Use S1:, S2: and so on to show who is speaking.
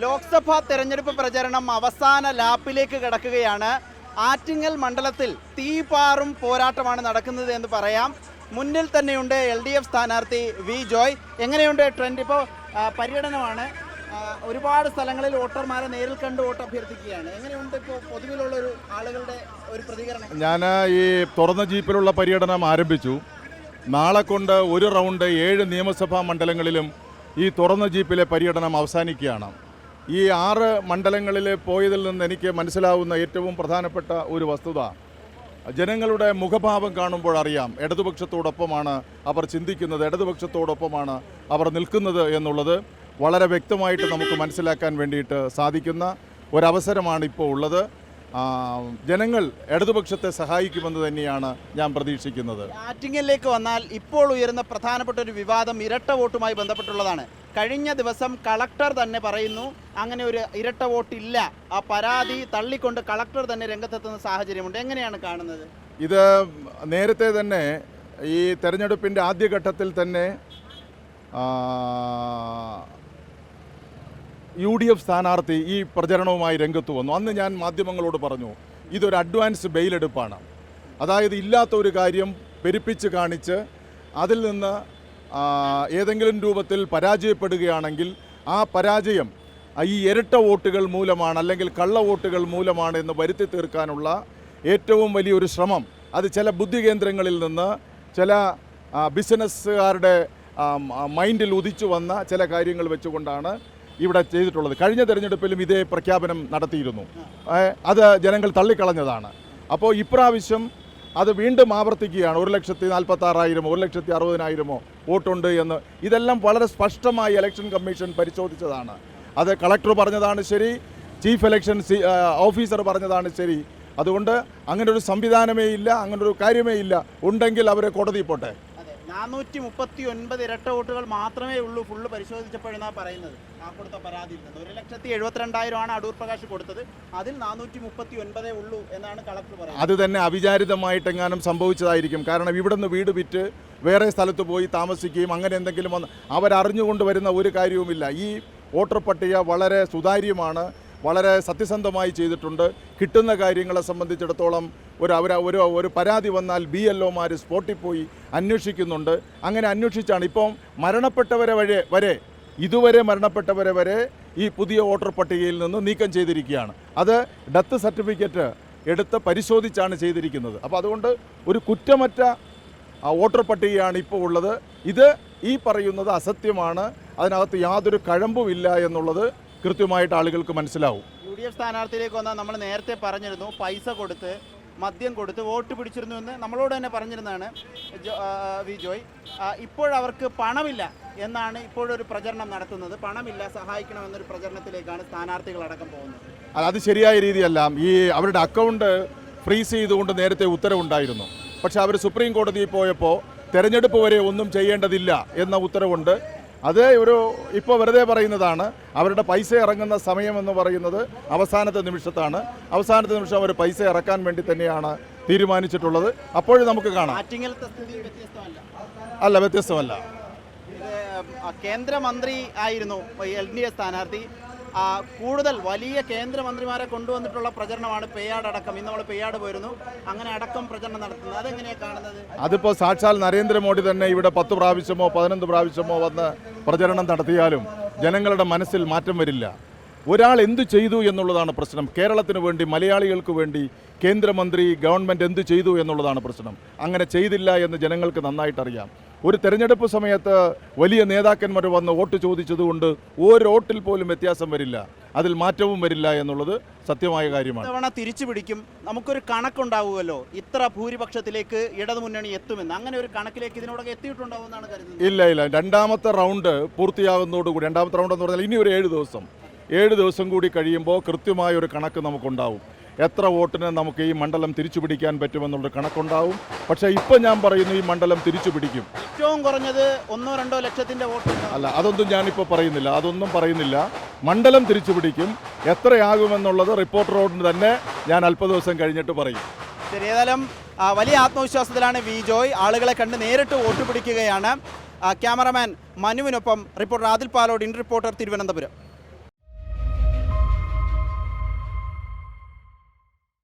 S1: ലോക്സഭാ തെരഞ്ഞെടുപ്പ് പ്രചരണം അവസാന ലാപ്പിലേക്ക് കിടക്കുകയാണ്. ആറ്റിങ്ങൽ മണ്ഡലത്തിൽ തീപാറും പോരാട്ടമാണ് നടക്കുന്നത് എന്ന് പറയാം. മുന്നിൽ തന്നെയുണ്ട് എൽ ഡി എഫ് സ്ഥാനാർത്ഥി വി ജോയ്. എങ്ങനെയുണ്ട് ട്രെൻഡ്? ഇപ്പോൾ പര്യടനമാണ്. ഒരുപാട് സ്ഥലങ്ങളിൽ വോട്ടർമാരെ നേരിൽ കണ്ട് വോട്ട് അഭ്യർത്ഥിക്കുകയാണ് എങ്ങനെയുണ്ട് ഇപ്പോൾ പൊതുവിലുള്ള ഒരു ആളുകളുടെ ഒരു പ്രതികരണം?
S2: ഞാൻ ഈ തുറന്ന ജീപ്പിലുള്ള പര്യടനം ആരംഭിച്ചു. നാളെ കൊണ്ട് ഒരു റൗണ്ട് ഏഴ് നിയമസഭാ മണ്ഡലങ്ങളിലും ഈ തുറന്ന ജീപ്പിലെ പര്യടനം അവസാനിക്കുകയാണ്. ഈ ആറ് മണ്ഡലങ്ങളിൽ പോയതിൽ നിന്ന് എനിക്ക് മനസ്സിലാവുന്ന ഏറ്റവും പ്രധാനപ്പെട്ട ഒരു വസ്തുത. ജനങ്ങളുടെ മുഖഭാവം കാണുമ്പോൾ അറിയാം ഇടതുപക്ഷത്തോടൊപ്പമാണ് അവർ ചിന്തിക്കുന്നത് ഇടതുപക്ഷത്തോടൊപ്പമാണ് അവർ നിൽക്കുന്നത് എന്നുള്ളത് വളരെ വ്യക്തമായിട്ട് നമുക്ക് മനസ്സിലാക്കാൻ വേണ്ടിയിട്ട് സാധിക്കുന്ന ഒരവസരമാണ് ഇപ്പോൾ ഉള്ളത്. ജനങ്ങൾ ഇടതുപക്ഷത്തെ സഹായിക്കുമെന്ന് തന്നെയാണ് ഞാൻ പ്രതീക്ഷിക്കുന്നത്.
S1: ആറ്റിങ്ങലിലേക്ക് വന്നാൽ ഇപ്പോൾ ഉയരുന്ന പ്രധാനപ്പെട്ട ഒരു വിവാദം ഇരട്ട വോട്ടുമായി ബന്ധപ്പെട്ടുള്ളതാണ്. കഴിഞ്ഞ ദിവസം കളക്ടർ തന്നെ പറയുന്നു അങ്ങനെ ഒരു ഇരട്ട വോട്ടില്ല. ആ പരാതി തള്ളിക്കൊണ്ട് കളക്ടർ തന്നെ രംഗത്തെത്തുന്ന സാഹചര്യമുണ്ട്. എങ്ങനെയാണ് കാണുന്നത്?
S2: ഇത് നേരത്തെ തന്നെ ഈ തെരഞ്ഞെടുപ്പിന്റെ ആദ്യഘട്ടത്തിൽ തന്നെ യു ഡി എഫ് സ്ഥാനാർത്ഥി ഈ പ്രചരണവുമായി രംഗത്ത് വന്നു. അന്ന് ഞാൻ മാധ്യമങ്ങളോട് പറഞ്ഞു ഇതൊരു അഡ്വാൻസ് ബെയിലെടുപ്പാണ്. അതായത് ഇല്ലാത്ത ഒരു കാര്യം പെരുപ്പിച്ച് കാണിച്ച് അതിൽ നിന്ന് ഏതെങ്കിലും രൂപത്തിൽ പരാജയപ്പെടുകയാണെങ്കിൽ ആ പരാജയം ഈ ഇരട്ട വോട്ടുകൾ മൂലമാണ് അല്ലെങ്കിൽ കള്ള വോട്ടുകൾ മൂലമാണ് എന്ന് വരുത്തി തീർക്കാനുള്ള ഏറ്റവും വലിയൊരു ശ്രമം. അത് ചില ബുദ്ധി കേന്ദ്രങ്ങളിൽ നിന്ന് ചില ബിസിനസ്സുകാരുടെ മൈൻഡിൽ ഉദിച്ചു വന്ന ചില കാര്യങ്ങൾ വെച്ചുകൊണ്ടാണ് ഇവിടെ ചെയ്തിട്ടുള്ളത്. കഴിഞ്ഞ തെരഞ്ഞെടുപ്പിലും ഇതേ പ്രഖ്യാപനം നടത്തിയിരുന്നു. അത് ജനങ്ങൾ തള്ളിക്കളഞ്ഞതാണ്. അപ്പോൾ ഇപ്രാവശ്യം അത് വീണ്ടും ആവർത്തിക്കുകയാണ്. ഒരു ലക്ഷത്തി നാൽപ്പത്തി ആറായിരമോ ഒരു ലക്ഷത്തി അറുപതിനായിരമോ വോട്ടുണ്ട് എന്ന്. ഇതെല്ലാം വളരെ സ്പഷ്ടമായി ഇലക്ഷൻ കമ്മീഷൻ പരിശോധിച്ചതാണ്. അത് കളക്ടർ പറഞ്ഞതാണ് ശരി ചീഫ് ഇലക്ഷൻ ഓഫീസർ പറഞ്ഞതാണ് ശരി. അതുകൊണ്ട് അങ്ങനൊരു സംവിധാനമേ ഇല്ല അങ്ങനൊരു കാര്യമേ ഇല്ല. ഉണ്ടെങ്കിൽ അവരെ കോടതി പോട്ടെ.
S1: നാനൂറ്റി മുപ്പത്തി ഒൻപത് ഇരട്ട വോട്ടുകൾ മാത്രമേ ഉള്ളൂ ഫുള്ള് പരിശോധിച്ചപ്പോഴെന്നാണ് പറയുന്നത്. ആ കൊടുത്ത പരാതിയിൽ നിന്ന്. ഒരു ലക്ഷത്തി എഴുപത്തിരണ്ടായിരമാണ് അടൂർ പ്രകാശ് കൊടുത്തത്. അതിൽ നാനൂറ്റി മുപ്പത്തി ഒൻപതേ ഉള്ളൂ എന്നാണ് കളക്ടർ പറയുന്നത്.
S2: അത് തന്നെ അവിചാരിതമായിട്ടെങ്ങാനും സംഭവിച്ചതായിരിക്കും. കാരണം ഇവിടുന്ന് വീട് വിറ്റ് വേറെ സ്ഥലത്ത് പോയി താമസിക്കുകയും അങ്ങനെ എന്തെങ്കിലും വന്ന് അവരറിഞ്ഞുകൊണ്ട് വരുന്ന ഒരു കാര്യവുമില്ല. ഈ വോട്ടർ പട്ടിക വളരെ സുതാര്യമാണ്. വളരെ സത്യസന്ധമായി ചെയ്തിട്ടുണ്ട്. കിട്ടുന്ന കാര്യങ്ങളെ സംബന്ധിച്ചിടത്തോളം ഒരു അവർ ഒരു ഒരു പരാതി വന്നാൽ ബി എൽ ഒമാർ സ്പോട്ടിൽ പോയി അന്വേഷിക്കുന്നുണ്ട്. അങ്ങനെ അന്വേഷിച്ചാണ് ഇപ്പം മരണപ്പെട്ടവരെ വരെ വരെ ഇതുവരെ മരണപ്പെട്ടവരെ വരെ ഈ പുതിയ വോട്ടർ പട്ടികയിൽ നിന്ന് നീക്കം ചെയ്തിരിക്കുകയാണ്. അത് ഡെത്ത് സർട്ടിഫിക്കറ്റ് എടുത്ത് പരിശോധിച്ചാണ് ചെയ്തിരിക്കുന്നത്. അപ്പോൾ അതുകൊണ്ട് ഒരു കുറ്റമറ്റ വോട്ടർ പട്ടികയാണ് ഇപ്പോൾ ഉള്ളത്. ഇത് ഈ പറയുന്നത് അസത്യമാണ്. അതിനകത്ത് യാതൊരു കഴമ്പുമില്ല എന്നുള്ളത് കൃത്യമായിട്ട് ആളുകൾക്ക് മനസ്സിലാവും.
S1: യു ഡി എഫ് സ്ഥാനാർത്ഥിയിലേക്ക് വന്നാൽ നമ്മൾ നേരത്തെ പറഞ്ഞിരുന്നു പൈസ കൊടുത്ത് മദ്യം കൊടുത്ത് വോട്ട് പിടിച്ചിരുന്നു എന്ന് നമ്മളോട് തന്നെ പറഞ്ഞിരുന്നതാണ് വി ജോയ്. ഇപ്പോഴവർക്ക് പണമില്ല എന്നാണ് ഇപ്പോഴൊരു പ്രചരണം നടത്തുന്നത്. പണമില്ല സഹായിക്കണമെന്നൊരു പ്രചരണത്തിലേക്കാണ് സ്ഥാനാർത്ഥികളടക്കം പോകുന്നത്.
S2: അല്ല, അത് ശരിയായ രീതിയല്ല. ഈ അവരുടെ അക്കൗണ്ട് ഫ്രീസ് ചെയ്തുകൊണ്ട് നേരത്തെ ഉത്തരവുണ്ടായിരുന്നു. പക്ഷേ അവർ സുപ്രീം കോടതിയിൽ പോയപ്പോൾ തെരഞ്ഞെടുപ്പ് വരെ ഒന്നും ചെയ്യേണ്ടതില്ല എന്ന ഉത്തരവുണ്ട്. അത് ഒരു ഇപ്പോൾ വെറുതെ പറയുന്നതാണ്. അവരുടെ പൈസ ഇറങ്ങുന്ന സമയമെന്ന് പറയുന്നത് അവസാനത്തെ നിമിഷത്താണ്. അവസാനത്തെ നിമിഷം അവർ പൈസ ഇറക്കാൻ വേണ്ടി തന്നെയാണ് തീരുമാനിച്ചിട്ടുള്ളത്. അപ്പോഴും നമുക്ക് കാണാം. അല്ല വ്യത്യസ്തമല്ല.
S1: കേന്ദ്രമന്ത്രി ആയിരുന്നു എൽ ഡി എഫ് സ്ഥാനാർത്ഥി. കൂടുതൽ വലിയ കേന്ദ്രമന്ത്രിമാരെ കൊണ്ടുവന്നിട്ടുള്ള പ്രചരണമാണ് പേയാട് അടക്കം. ഇന്ന് നമ്മൾ പേയാട് പോയിരുന്നു. അങ്ങനെ അടക്കം പ്രചരണം നടത്തുന്നത്. അതെങ്ങനെയാണ് കാണുന്നത്?
S2: അതിപ്പോൾ സാക്ഷാൽ നരേന്ദ്രമോദി തന്നെ ഇവിടെ പത്ത് പ്രാവശ്യമോ പതിനൊന്ന് പ്രാവശ്യമോ വന്ന് പ്രചരണം നടത്തിയാലും ജനങ്ങളുടെ മനസ്സിൽ മാറ്റം വരില്ല. ഒരാൾ എന്തു ചെയ്തു എന്നുള്ളതാണ് പ്രശ്നം. കേരളത്തിന് വേണ്ടി മലയാളികൾക്ക് വേണ്ടി കേന്ദ്രമന്ത്രി ഗവൺമെന്റ് എന്തു ചെയ്തു എന്നുള്ളതാണ് പ്രശ്നം. അങ്ങനെ ചെയ്തില്ല എന്ന് ജനങ്ങൾക്ക് നന്നായിട്ടറിയാം. ഒരു തെരഞ്ഞെടുപ്പ് സമയത്ത് വലിയ നേതാക്കന്മാർ വന്ന് വോട്ട് ചോദിച്ചതുകൊണ്ട് ഒരു വോട്ടിൽ പോലും വ്യത്യാസം വരില്ല. അതിൽ മാറ്റവും വരില്ല എന്നുള്ളത് സത്യമായ കാര്യമാണ്.
S1: തവണ തിരിച്ചു പിടിക്കും. നമുക്കൊരു കണക്കുണ്ടാവുമല്ലോ. ഇത്ര ഭൂരിപക്ഷത്തിലേക്ക് ഇടതുമുന്നണി എത്തുമെന്ന്. അങ്ങനെ ഒരു കണക്കിലേക്ക് ഇതിനോടൊക്കെ എത്തിയിട്ടുണ്ടാവുമെന്നാണ് കരുതുന്നത്.
S2: ഇല്ല ഇല്ല. രണ്ടാമത്തെ റൗണ്ട് പൂർത്തിയാകുന്നതോടുകൂടി രണ്ടാമത്തെ റൗണ്ട് എന്ന് പറഞ്ഞാൽ ഇനി ഒരു ഏഴ് ദിവസം. ഏഴ് ദിവസം കൂടി കഴിയുമ്പോൾ കൃത്യമായ ഒരു കണക്ക് നമുക്കുണ്ടാവും. എത്ര വോട്ടിന് നമുക്ക് ഈ മണ്ഡലം തിരിച്ചു പിടിക്കാൻ പറ്റുമെന്നുള്ളൊരു കണക്കുണ്ടാവും. പക്ഷേ ഇപ്പം ഞാൻ പറയുന്നു ഈ മണ്ഡലം തിരിച്ചു പിടിക്കും
S1: ഏറ്റവും കുറഞ്ഞത് ഒന്നോ രണ്ടോ ലക്ഷത്തിന്റെ വോട്ട്
S2: അല്ല അതൊന്നും ഞാനിപ്പോൾ പറയുന്നില്ല. അതൊന്നും പറയുന്നില്ല. മണ്ഡലം തിരിച്ചു പിടിക്കും എത്രയാകുമെന്നുള്ളത് റിപ്പോർട്ടറോട് തന്നെ ഞാൻ അല്പ ദിവസം കഴിഞ്ഞിട്ട് പറയും.
S1: ശരി ഏതായാലും വലിയ ആത്മവിശ്വാസത്തിലാണ് വി ജോയ്. ആളുകളെ കണ്ട് നേരിട്ട് വോട്ട് പിടിക്കുകയാണ്. Cameraman മനുവിനൊപ്പം reporter Adil Palode in reporter Thiruvananthapuram.